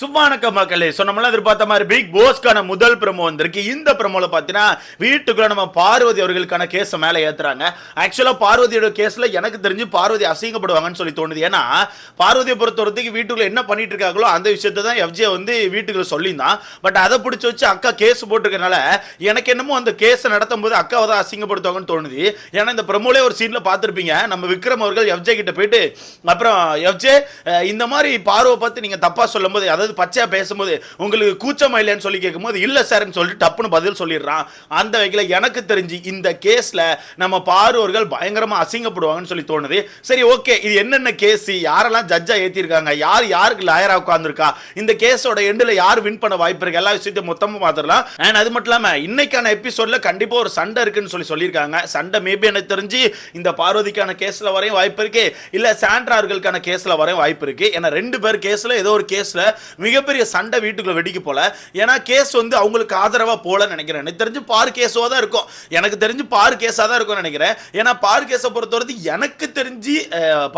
சும்மானக்க மக்களே ஸோ எதிர்பார்த்த மாதிரி பிக் போஸ்க்கான முதல் ப்ரமோ வந்திருக்கு. இந்த ப்ரமோல பார்த்தீங்கன்னா வீட்டுக்குள்ள நம்ம பார்வதி அவர்களுக்கான கேஸை மேலே ஏத்துறாங்க. ஆக்சுவலாக பார்வதியோட கேஸில் எனக்கு தெரிஞ்சு பார்வதி அசிங்கப்படுவாங்கன்னு சொல்லி தோணுது. ஏன்னா பார்வதியை பொறுத்தவரைக்கும் வீட்டுக்குள்ள என்ன பண்ணிட்டு இருக்காங்களோ அந்த விஷயத்தை தான் எஃப்ஜே வந்து வீட்டுக்குள்ள சொல்லியிருந்தான். பட் அதை பிடிச்சி வச்சு அக்கா கேஸ் போட்டிருக்கனால எனக்கு என்னமோ அந்த கேஸை நடத்தும் போது அக்காவை தான் அசிங்கப்படுத்துவாங்கன்னு தோணுது. ஏன்னா இந்த ப்ரமோலே ஒரு சீனில் பார்த்துருப்பீங்க நம்ம விக்ரம் அவர்கள் எஃப்ஜே கிட்ட போயிட்டு அப்புறம் எஃப்ஜே இந்த மாதிரி பார்வை பார்த்து நீங்கள் தப்பாக சொல்லும்போது அதாவது பச்சையாக பேசும்போது உங்களுக்கு கூச்சமா இல்லைன்னு சொல்லி கேட்கும்போது இல்ல சார்ன்னு சொல்லிட்டு டப்புன்னு பதில் சொல்லிடுறான். அந்த வகையில் எனக்கு தெரிஞ்சு இந்த கேஸ்ல நம்ம பார்வர்கள் பயங்கரமா அசிங்கப்படுவாங்கன்னு சொல்லி தோணுது. சரி ஓகே இது என்னென்ன கேஸ்? யாரெல்லாம் ஜட்ஜா ஏற்றிருக்காங்க யார் யாருக்கு லாயரா உட்காந்துருக்கா இந்த கேஸோட எண்டில் யார் வின் பண்ண வாய்ப்பு இருக்கு? எல்லா விஷயத்தையும் மொத்தமாக பார்த்துடலாம். அண்ட் அது மட்டும் இல்லாம இன்னைக்கான எபிசோட்ல கண்டிப்பா ஒரு சண்டை இருக்குன்னு சொல்லி சொல்லியிருக்காங்க. சண்டை மேபி எனக்கு தெரிஞ்சு இந்த பார்வதிக்கான கேஸ்ல வரையும் வாய்ப்பு இருக்கு. இல்ல சாண்ட்ரா அவர்களுக்கான கேஸ்ல வரையும் வாய்ப்பு இருக்கு. ஏன்னா ரெண்டு பேர் கேஸ்ல ஏதோ ஒரு கேஸ்ல மிகப்பெரிய சண்டை வீட்டுக்குள்ள வெடிக்க போல. ஏன்னா கேஸ் வந்து அவங்களுக்கு ஆதரவா போல நினைக்கிறேன். எனக்கு தெரிஞ்சு பார் கேஸோ தான் இருக்கும். எனக்கு தெரிஞ்சு பார் கேஸா தான் இருக்கும்னு நினைக்கிறேன். ஏன்னா பார் கேஸை பொறுத்தவரைக்கும் எனக்கு தெரிஞ்சு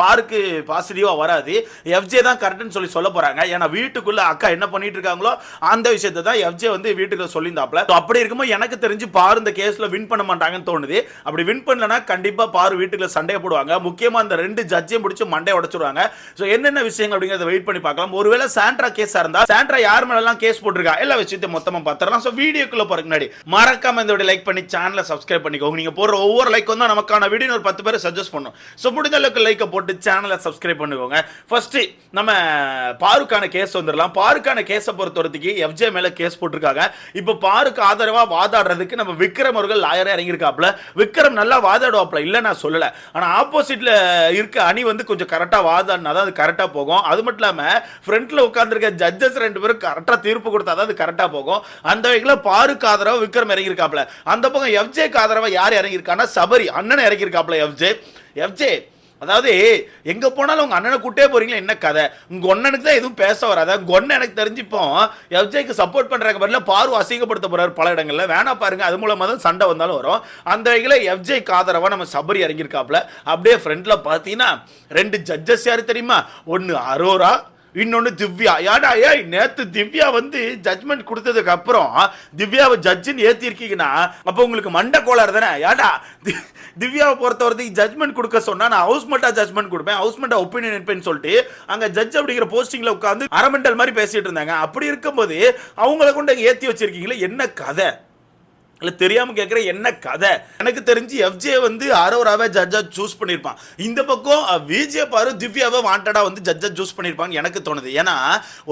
பாருக்கு பாசிட்டிவா வராது. எஃப்ஜே தான் கரெக்ட்னு சொல்லி சொல்ல போறாங்க. ஏன்னா வீட்டுக்குள்ள அக்கா என்ன பண்ணிட்டு இருக்காங்களோ அந்த விஷயத்தை தான் எஃப்ஜே வந்து வீட்டுக்குள்ள சொல்லியிருந்தாப்ல அப்படி இருக்கும்போது எனக்கு தெரிஞ்சு பார் இந்த கேஸ்ல வின் பண்ண மாட்டாங்கன்னு தோணுது. அப்படி வின் பண்ணலனா கண்டிப்பா பார் வீட்டுக்குள்ள சண்டையை போடுவாங்க. முக்கியமா அந்த ரெண்டு ஜட்ஜையும் பிடிச்சி மண்டையை உடச்சிருவாங்க. ஸோ என்னென்ன விஷயங்கள் அப்படிங்கிறத வெயிட் பண்ணி பார்க்கலாம். ஒருவேளை சாண்ட்ரா கேஸ் இருந்தா சாண்ட்ரா யார் மேலாம் கேஸ் போட்டிருக்கா? எல்லா விஷயத்தையும் மொத்தமா பாத்திரலாம் ஸோ வீடியோக்குள்ள போறதுக்கு முன்னாடி மறக்காம இந்த லைக் பண்ணி சேனலை சப்ஸ்கிரைப் பண்ணிக்கோங்க. நீங்க போடுற ஒவ்வொரு லைக் வந்து நமக்கான வீடியோ ஒரு பத்து பேர் சஜஸ்ட் பண்ணும். ஸோ முடிஞ்ச அளவுக்கு லைக்கை போட்டு சேனலை சப்ஸ்கிரைப் பண்ணிக்கோங்க. ஃபர்ஸ்ட் நம்ம பாருக்கான கேஸ் வந்துடலாம். பாருக்கான கேஸை பொறுத்தவரைக்கு எஃப்ஜே மேல கேஸ் போட்டிருக்காங்க. இப்போ பாருக்கு ஆதரவா வாதாடுறதுக்கு நம்ம விக்ரம் அவர்கள் லாயராக இறங்கியிருக்காப்ல விக்ரம் நல்லா வாதாடுவாப்ல இல்லை நான் சொல்லல. ஆனா ஆப்போசிட்ல இருக்க அணி வந்து கொஞ்சம் கரெக்டா வாதாடினா தான் அது கரெக்டா போகும். அது மட்டும் இல்லாம ஃப்ரண்ட்ல உட்கார்ந்துருக்க ஜட்ஜஸ் ரெண்டு பேரும் கரெக்டாக தீர்ப்பு கொடுத்தா தான் அது கரெக்டாக போகும். அந்த வகையில் பாருக்கு ஆதரவா விக்ரம் இறங்கியிருக்காப்ல அந்த பக்கம் எஃப்ஜேக்கு ஆதரவா யார் இறங்கியிருக்கான்னா சபரி அண்ணன் இறங்கியிருக்காப்ல எஃப்ஜே. எஃப்ஜே அதாவது எங்க போனாலும் உங்க அண்ணனை கூட்டே போறீங்களா? என்ன கதை? உங்க ஒன்னனுக்கு தான் எதுவும் பேச வராத? உங்க ஒன்னு எனக்கு தெரிஞ்சுப்போ எஃப்ஜேக்கு சப்போர்ட் பண்றாங்க பதில பாரு அசிங்கப்படுத்த போறாரு பல இடங்கள்ல. வேணா பாருங்க அது மூலமா தான் சண்டை வந்தாலும் வரும். அந்த வகையில் எஃப்ஜேக்கு ஆதரவா நம்ம சபரி இறங்கியிருக்காப்ல அப்படியே ஃப்ரெண்ட்ல பார்த்தீங்கன்னா ரெண்டு ஜட்ஜஸ் யாரு தெரியுமா? ஒன்னு அரோரா இன்னொன்னு திவ்யா. ஏடா ஏய் நேத்து திவ்யா வந்து ஜட்மெண்ட் கொடுத்ததுக்கு அப்புறம் திவ்யாவை ஜட்ஜின்னு ஏத்திருக்கீங்கன்னா அப்போ உங்களுக்கு மண்டை கோளாறு தானே? ஏடா தி- திவ்யாவை பொறுத்தவரைக்கும் ஜட்மெண்ட் கொடுக்க சொன்னா நான் ஹவுஸ்மெண்டா ஜட்மெண்ட் கொடுப்பேன் ஹவுஸ்மெண்டா ஒப்பீனியன் எடுப்பேன்னு சொல்லிட்டு அங்க ஜட்ஜ் அப்படிங்கிற போஸ்டிங்ல உட்காந்து அரமெண்டல் மாதிரி பேசிட்டு இருந்தாங்க. அப்படி இருக்கும்போது அவங்கள கொண்டு ஏத்தி வச்சிருக்கீங்களே என்ன கதை? இல்லை தெரியாம கேட்குற என்ன கதை? எனக்கு தெரிஞ்சு எஃப்ஜே வந்து அரோராவே ஜட்ஜா சூஸ் பண்ணியிருப்பான் இந்த பக்கம் விஜே பாரு திவ்யாவை வாண்டடா வந்து ஜட்ஜா சூஸ் பண்ணியிருப்பாங்க எனக்கு தோணுது. ஏன்னா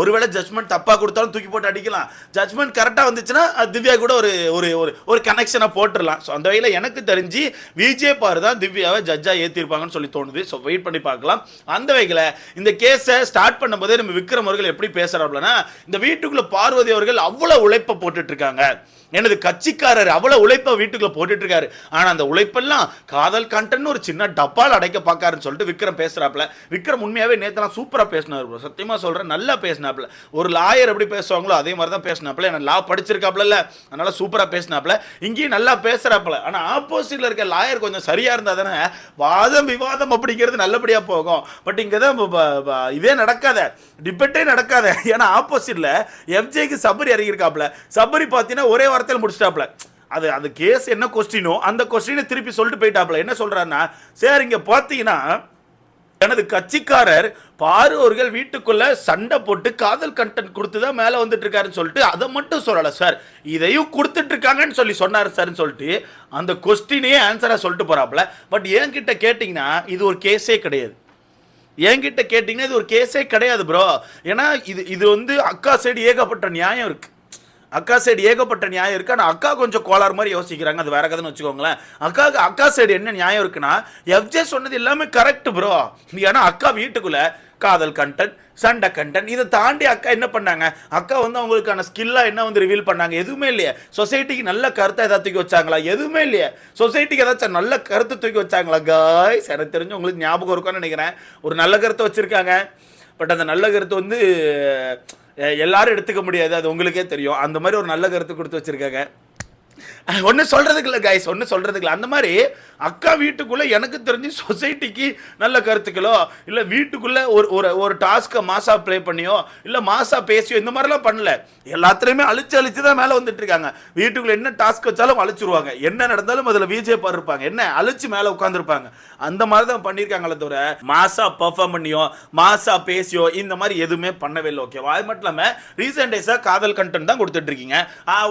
ஒருவேளை ஜட்மெண்ட் தப்பா கொடுத்தாலும் தூக்கி போட்டு அடிக்கலாம். ஜட்மெண்ட் கரெக்டாக வந்துச்சுன்னா திவ்யா கூட ஒரு ஒரு ஒரு ஒரு கனெக்ஷனை போட்டுடலாம். ஸோ அந்த வகையில் எனக்கு தெரிஞ்சு விஜே பாரு தான் திவ்யாவை ஜட்ஜா ஏற்றிருப்பாங்கன்னு சொல்லி தோணுது. ஸோ வெயிட் பண்ணி பார்க்கலாம். அந்த வகையில் இந்த கேஸை ஸ்டார்ட் பண்ணும்போதே நம்ம விக்ரம் அவர்கள் எப்படி பேசுறாப்லன்னா இந்த வீட்டுக்குள்ள பார்வதி அவர்கள் அவ்வளோ உழைப்பை போட்டுட்டு இருக்காங்க. எனது பணக்காரர் அவ்வளவு உழைப்பை வீட்டுக்குள்ள போட்டுட்டு இருக்காரு ஆனால் அந்த உழைப்பெல்லாம் காதல் கண்டன்னு ஒரு சின்ன டப்பால் அடைக்க பார்க்காருன்னு சொல்லிட்டு விக்ரம் பேசுகிறாப்புல விக்ரம் உண்மையாகவே நேற்றுலாம் சூப்பராக பேசினார் சத்தியமாக சொல்கிறேன் நல்லா பேசினாப்புல. ஒரு லாயர் எப்படி பேசுவாங்களோ அதே மாதிரி தான் பேசினாப்புல. ஏன்னா லா படிச்சிருக்காப்புல அதனால சூப்பராக பேசினாப்புல. இங்கேயும் நல்லா பேசுகிறாப்புல ஆனால் ஆப்போசிட்டில் இருக்க லாயர் கொஞ்சம் சரியாக இருந்தால் தானே வாதம் விவாதம் அப்படிங்கிறது நல்லபடியாக போகும். பட் இங்கே தான் இதே நடக்காத. டிபெட்டே நடக்காத. ஏன்னா ஆப்போசிட்டில் எஃப்ஜேக்கு சபரி இறங்கியிருக்காப்புல. சபரி பார்த்தீங்கன்னா ஒரே வாரத்தில் முடிச்சிட்டாப்புல. அது அது கேஸ் என்ன கொஸ்டினோ அந்த கொஸ்டினை திருப்பி சொல்லிட்டு போயிட்டாப்ல என்ன சொல்றாருன்னா சார் இங்க பார்த்தீங்கன்னா எனது கட்சிக்காரர் பாருவர்கள் வீட்டுக்குள்ள சண்டை போட்டு காதல் கண்டென்ட் கொடுத்து தான் மேலே வந்துட்டு இருக்காருன்னு சொல்லிட்டு அதை மட்டும் சொல்லலை சார். இதையும் கொடுத்துட்டு இருக்காங்கன்னு சொல்லி சொன்னார் சார்னு சொல்லிட்டு அந்த கொஸ்டினையே ஆன்சராக சொல்லிட்டு போறாப்ல பட் என்கிட்ட கேட்டிங்கன்னா இது ஒரு கேஸே கிடையாது. என்கிட்ட கேட்டிங்கன்னா இது ஒரு கேஸே கிடையாது ப்ரோ ஏன்னா இது இது வந்து அக்கா சைடு ஏகப்பட்ட நியாயம் இருக்குது அக்கா சைடு ஏகப்பட்ட நியாயம் இருக்கு. ஆனால் அக்கா கொஞ்சம் கோளாறு மாதிரி யோசிக்கிறாங்க. அது வேற கதைன்னு வச்சுக்கோங்களேன். அக்காவுக்கு அக்கா சைடு என்ன நியாயம் இருக்குன்னா எஃப்ஜே சொன்னது எல்லாமே கரெக்ட் ப்ரோ ஏன்னா அக்கா வீட்டுக்குள்ள காதல் கண்டென்ட் சண்டை கண்டென்ட் இதை தாண்டி அக்கா என்ன பண்ணாங்க? அக்கா வந்து அவங்களுக்கான ஸ்கில்லாக என்ன வந்து ரிவீல் பண்ணாங்க? எதுவுமே இல்லையே. சொசைட்டிக்கு நல்ல கருத்தை ஏதாவது தூக்கி வச்சாங்களா? எதுவுமே இல்லையே. சொசைட்டிக்கு ஏதாச்சும் நல்ல கருத்தை தூக்கி வச்சாங்களா? காய்ஸ் எனக்கு தெரிஞ்சு உங்களுக்கு ஞாபகம் இருக்கும்னு நினைக்கிறேன். ஒரு நல்ல கருத்தை வச்சுருக்காங்க. பட் அந்த நல்ல கருத்து வந்து எல்லாரும் எடுத்துக்க முடியாது அது உங்களுக்கே தெரியும். அந்த மாதிரி ஒரு நல்ல கருத்து கொடுத்து வச்சுருக்காங்க. ஒன்றும் சொல்கிறதுக்கு இல்லை கைஸ் ஒன்றும் சொல்கிறதுக்கு இல்லை. அந்த மாதிரி அக்கா வீட்டுக்குள்ள எனக்கு தெரிஞ்சு சொசைட்டிக்கு நல்ல கருத்துக்களோ இல்லை வீட்டுக்குள்ள ஒரு ஒரு ஒரு டாஸ்க்கை மாசா ப்ளே பண்ணியோ இல்லை மாசா பேசியோ இந்த மாதிரிலாம் பண்ணல. எல்லாத்துலேயுமே அழிச்சு அழிச்சு தான் மேலே வந்துட்டு இருக்காங்க. வீட்டுக்குள்ள என்ன டாஸ்க் வச்சாலும் அழிச்சிருவாங்க. என்ன நடந்தாலும் அதில் விஜய் பார் இருப்பாங்க. என்ன? அழிச்சு மேலே உட்காந்துருப்பாங்க அந்த மாதிரி தான் பண்ணியிருக்காங்களே தவிர மாசா பர்ஃபார்ம் பண்ணியோ மாசா பேசியோ இந்த மாதிரி எதுவுமே பண்ணவே இல்லை. ஓகேவா அது மட்டும் இல்லாமல் ரீசெண்ட் டேஸாக காதல் கண்டென்ட் தான் கொடுத்துட்டு இருக்கீங்க.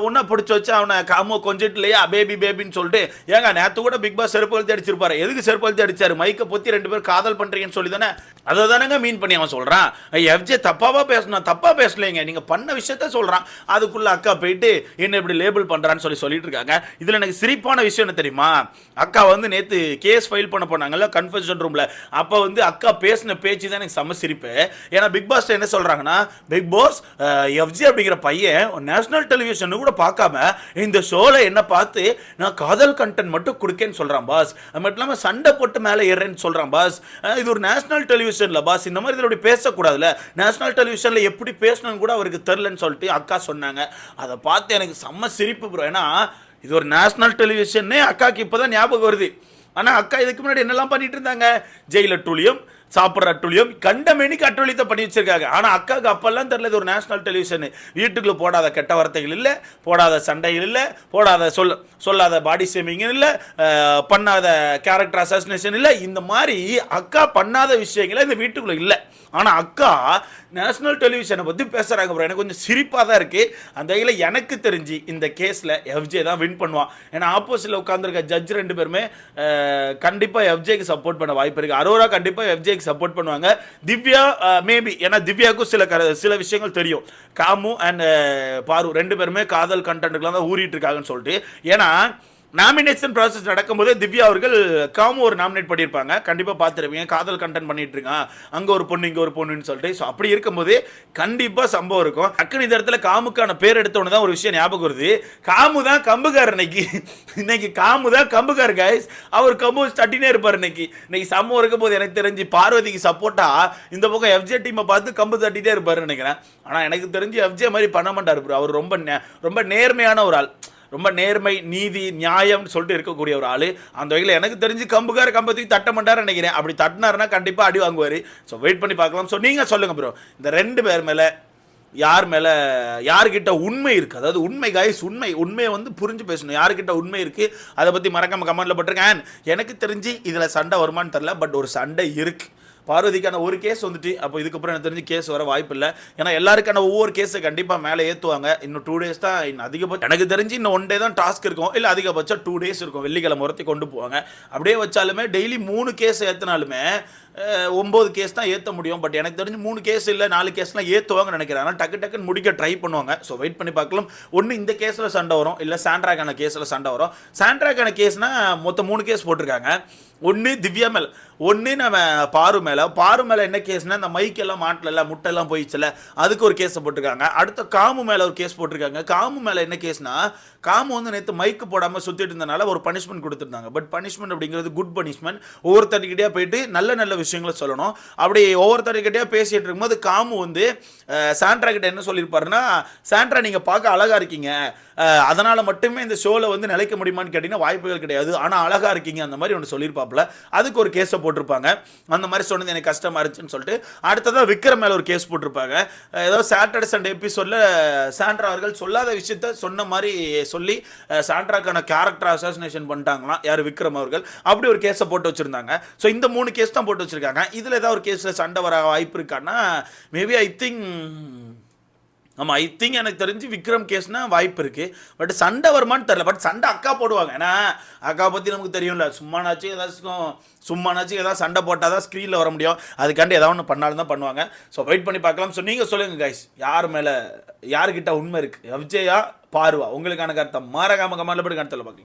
உன்னை பிடிச்சி வச்சு அவனை காமோ கொஞ்சிட்டு இல்லையா? பேபி பேபின்னு சொல்லிட்டு ஏங்க நேற்று கூட பிக் பாஸ் செருப்பு அடிச்சிருப்பார் அடிச்சிருப்பாரு எதுக்கு செருப்பு எழுதி அடிச்சாரு மைக்கை பொத்தி ரெண்டு பேரும் காதல் பண்றீங்கன்னு சொல்லி தானே? அதை தானேங்க மீன் பண்ணி அவன் சொல்கிறான் எஃப்ஜே தப்பாவா பேசணும் தப்பா பேசலைங்க. நீங்க பண்ண விஷயத்த சொல்கிறான் அதுக்குள்ள அக்கா போயிட்டு என்ன இப்படி லேபிள் பண்ணுறான்னு சொல்லி சொல்லிட்டு இருக்காங்க. இதில் எனக்கு சிரிப்பான விஷயம் என்ன தெரியுமா? அக்கா வந்து நேற்று கேஸ் ஃபைல் பண்ண போனாங்கல்ல கன்ஃபர்ஷன் ரூமில் அப்போ வந்து அக்கா பேசின பேச்சு தான் எனக்கு செம்ம சிரிப்பு. ஏன்னா பிக் பாஸ் என்ன சொல்கிறாங்கன்னா பிக் பாஸ் எஃப்ஜே அப்படிங்கிற பையன் நேஷனல் டெலிவிஷன் கூட பார்க்காம இந்த ஷோவில் என்ன பார்த்து நான் காதல் கண்டென்ட் மட்டும் கொடுக்கேன்னு சொல்கிறான் சொல்கிறான் பாஸ். அது மட்டும் இல்லாமல் சண்டை போட்டு மேலே ஏறேன்னு சொல்கிறான் பாஸ். இது ஒரு நேஷனல் டெலிவிஷனில் பாஸ். இந்த மாதிரி இதில் பேசக்கூடாதுல்ல. நேஷனல் டெலிவிஷனில் எப்படி பேசணும்னு கூட அவருக்கு தெரிலன்னு சொல்லிட்டு அக்கா சொன்னாங்க. அதை பார்த்து எனக்கு செம்ம சிரிப்பு ப்ரோ ஏன்னா இது ஒரு நேஷனல் டெலிவிஷன்னே இப்போ தான் ஞாபகம் வருது. ஆனால் அக்கா இதுக்கு முன்னாடி என்னெல்லாம் பண்ணிட்டு இருந்தாங்க? ஜெயில டூலியம் சாப்பிட்ற அட்டுழியம் கண்டமேனிக்கு அட்டுழியத்தை பண்ணி வச்சிருக்காங்க. ஆனால் அக்காவுக்கு அப்பெல்லாம் தெரியல இது ஒரு நேஷனல் டெலிவிஷன் வீட்டுக்குள்ள போடாத கெட்ட வார்த்தைகள் இல்லை போடாத சண்டைகள் இல்லை போடாத சொல் சொல்லாத பாடி ஷேமிங் இல்லை பண்ணாத கேரக்டர் அசாசினேஷன் இல்லை. இந்த மாதிரி அக்கா பண்ணாத விஷயங்களை இந்த வீட்டுக்குள்ளே இல்லை. ஆனால் அக்கா நேஷனல் டெலிவிஷனை பற்றி பேசுகிறாங்க ப்ரோ எனக்கு கொஞ்சம் சிரிப்பாக தான் இருக்குது அந்த வகையில் எனக்கு தெரிஞ்சு இந்த கேஸில் எஃப்ஜே தான் வின் பண்ணுவான். ஏன்னா ஆப்போசிட்டில் உட்காந்துருக்க ஜட்ஜ் ரெண்டு பேருமே கண்டிப்பாக எஃப்ஜேக்கு சப்போர்ட் பண்ண வாய்ப்பு இருக்குது அரோரா கண்டிப்பாக எஃப்ஜேக்கு சப்போர்ட் பண்ணுவாங்க. திவ்யா மேபி ஏன்னா திவ்யாவுக்கும் சில சில விஷயங்கள் தெரியும். காமு அண்ட் பாரு ரெண்டு பேருமே காதல் கண்டென்ட்டுக்கெலாம் தான் ஊறிட்டு இருக்காங்கன்னு சொல்லிட்டு. ஏன்னா நாமினேஷன் ப்ராசஸ் நடக்கும்போது திவ்யா அவர்கள் காமு ஒரு நாமினேட் பண்ணியிருப்பாங்க. கண்டிப்பாக பார்த்துருப்பீங்க. காதல் கண்டென்ட் பண்ணிட்டு இருக்கான். அங்கே ஒரு பொண்ணு இங்கே ஒரு பொண்ணுன்னு சொல்லிட்டு. ஸோ அப்படி இருக்கும்போது கண்டிப்பாக சம்பவம் இருக்கும். டக்குனு இந்த இடத்துல காமுக்கான பேர் எடுத்தோன்னு தான் ஒரு விஷயம் ஞாபகம் வருது. காமு தான் கம்புகார் இன்னைக்கு. இன்னைக்கு காமு தான் கம்புகார் கைஸ் அவர் கம்பு தட்டினே இருப்பார் இன்னைக்கு. இன்னைக்கு சம்பவம் இருக்கும் போது எனக்கு தெரிஞ்சு பார்வதிக்கு சப்போர்ட்டாக இந்த பக்கம் எஃப்ஜே டீமை பார்த்து கம்பு தட்டிட்டே இருப்பாருன்னு நினைக்கிறேன். ஆனால் எனக்கு தெரிஞ்சு எஃப்ஜே மாதிரி பண்ண மாட்டார் bro. அவர் ரொம்ப நே- ரொம்ப நேர்மையான ஒரு ஆள். ரொம்ப நேர்மை நீதி நியாயம்னு சொல்லிட்டு இருக்கக்கூடிய ஒரு ஆள். அந்த வகையில் எனக்கு தெரிஞ்சு கம்புகார கம்பத்துக்கு தட்ட மாட்டார் நினைக்கிறேன். அப்படி தட்டினாருன்னா கண்டிப்பாக அடி வாங்குவார். ஸோ வெயிட் பண்ணி பார்க்கலாம். ஸோ நீங்கள் சொல்லுங்கள் ப்ரோ இந்த ரெண்டு பேர் மேலே யார் மேலே யார்கிட்ட உண்மை இருக்குது அதாவது உண்மை காய்ஸ் உண்மை உண்மையை வந்து புரிஞ்சு பேசணும். யார்கிட்ட உண்மை இருக்குது அதை பற்றி மறக்காமல் கமெண்ட்டில் போட்டிருக்கேன். எனக்கு தெரிஞ்சு இதில் சண்டை வருமான்னு தெரில பட் ஒரு சண்டை இருக்குது பார்வதிக்கான ஒரு கேஸ் வந்துட்டு அப்போ இதுக்கப்புறம் எனக்கு தெரிஞ்சு கேஸ் வர வாய்ப்பு இல்லை. ஏன்னா எல்லாருக்கான ஒவ்வொரு கேஸை கண்டிப்பாக மேலே ஏற்றுவாங்க இன்னும் டூ டேஸ் தான் இன்னும் அதிகபட்சம் எனக்கு தெரிஞ்சு இன்னும் ஒன் டே தான் டாஸ்க் இருக்கும். இல்லை அதிகபட்சம் டூ டேஸ் இருக்கும். வெள்ளிக்கிழமை உரத்தி கொண்டு போவாங்க. அப்படியே வச்சாலுமே டெய்லி மூணு கேஸ் ஏற்றினாலுமே ஒம்பது கேஸ் தான் ஏற்ற முடியும். பட் எனக்கு தெரிஞ்சு மூணு கேஸ் இல்லை நாலு கேஸ்லாம் ஏற்றுவாங்கன்னு நினைக்கிறேன். ஆனால் டக்கு டக்குன்னு முடிக்க ட்ரை பண்ணுவாங்க. ஸோ வெயிட் பண்ணி பார்க்கலாம். ஒன்று இந்த கேஸில் சண்டை வரும். இல்லை சாண்ட்ராக்கான கேஸில் சண்டை வரும். சாண்ட்ராக்கான கேஸ்னால் மொத்தம் மூணு கேஸ் போட்டிருக்காங்க. ஒன்று திவ்யா மேலே ஒன்று நம்ம பாரு மேலே. பாரு மேலே என்ன கேஸ்னால் இந்த மைக்கெல்லாம் மாட்டல முட்டையெல்லாம் போயிடுச்சுல அதுக்கு ஒரு கேஸை போட்டிருக்காங்க. அடுத்த காமு மேலே ஒரு கேஸ் போட்டிருக்காங்க. காமு மேலே என்ன கேஸ்னால் காமு வந்து நேற்று மைக்கு போடாமல் சுற்றிட்டு இருந்தனால ஒரு பனிஷ்மெண்ட் கொடுத்துருந்தாங்க. பட் பனிஷ்மெண்ட் அப்படிங்கிறது குட் பனிஷ்மெண்ட் ஒவ்வொருத்தர்கிட்டயே போயிட்டு நல்ல நல்ல விஷயங்களை சொல்லணும். அப்படி ஒவ்வொருத்தர்கிட்டயே பேசிகிட்டு இருக்கும்போது காமு வந்து சாண்ட்ரா கிட்ட என்ன சொல்லியிருப்பாருன்னா சாண்ட்ரா நீங்கள் பார்க்க அழகாக இருக்கீங்க. அதனால் மட்டுமே இந்த ஷோவில் வந்து நிலைக்க முடியுமான்னு கேட்டிங்கன்னா வாய்ப்புகள் கிடையாது. ஆனால் அழகாக இருக்கீங்க. அந்த மாதிரி ஒன்று சொல்லியிருப்பாங்க சொல்லியிருப்பாப்புல அதுக்கு ஒரு கேஸை போட்டிருப்பாங்க. அந்த மாதிரி சொன்னது எனக்கு கஷ்டமாக இருந்துச்சுன்னு சொல்லிட்டு அடுத்ததாக விக்ரம் மேலே ஒரு கேஸ் போட்டிருப்பாங்க. ஏதோ சாட்டர்டே சண்டே எபிசோடில் சாண்ட்ரா அவர்கள் சொல்லாத விஷயத்த சொன்ன மாதிரி சொல்லி சாண்ட்ராக்கான கேரக்டர் அசோசினேஷன் பண்ணிட்டாங்களாம். யார்? விக்ரம் அவர்கள். அப்படி ஒரு கேஸை போட்டு வச்சுருந்தாங்க. ஸோ இந்த மூணு கேஸ் தான் போட்டு வச்சுருக்காங்க. இதில் ஏதாவது ஒரு கேஸில் சண்டை வர வாய்ப்பு இருக்கான்னா மேபி ஐ திங்க் ஆமாம் ஐ திங்க் எனக்கு தெரிஞ்சு விக்ரம் கேஸ்னால் வாய்ப்பு இருக்குது பட் சண்டை வருமான்னு தெரில பட் சண்டை அக்கா போடுவாங்க. ஏன்னா அக்கா பற்றி நமக்கு தெரியும்ல. சும்மானாச்சும் ஏதாச்சும் சும்மானாச்சும் ஏதாவது சண்டை போட்டால் தான் ஸ்க்ரீனில் வர முடியும். அதுக்காண்டி ஏதாவது ஒன்று பண்ணாலும் தான் பண்ணுவாங்க. ஸோ வெயிட் பண்ணி பார்க்கலாம். ஸோ நீங்கள் சொல்லுங்கள் கைஸ் யார் மேலே யார்கிட்ட உண்மை இருக்குது விஜயா பார்வா. உங்களுக்கான கருத்தை? மாறகாம கமாண்டில் போய் கருத்தில் பார்க்கலாம்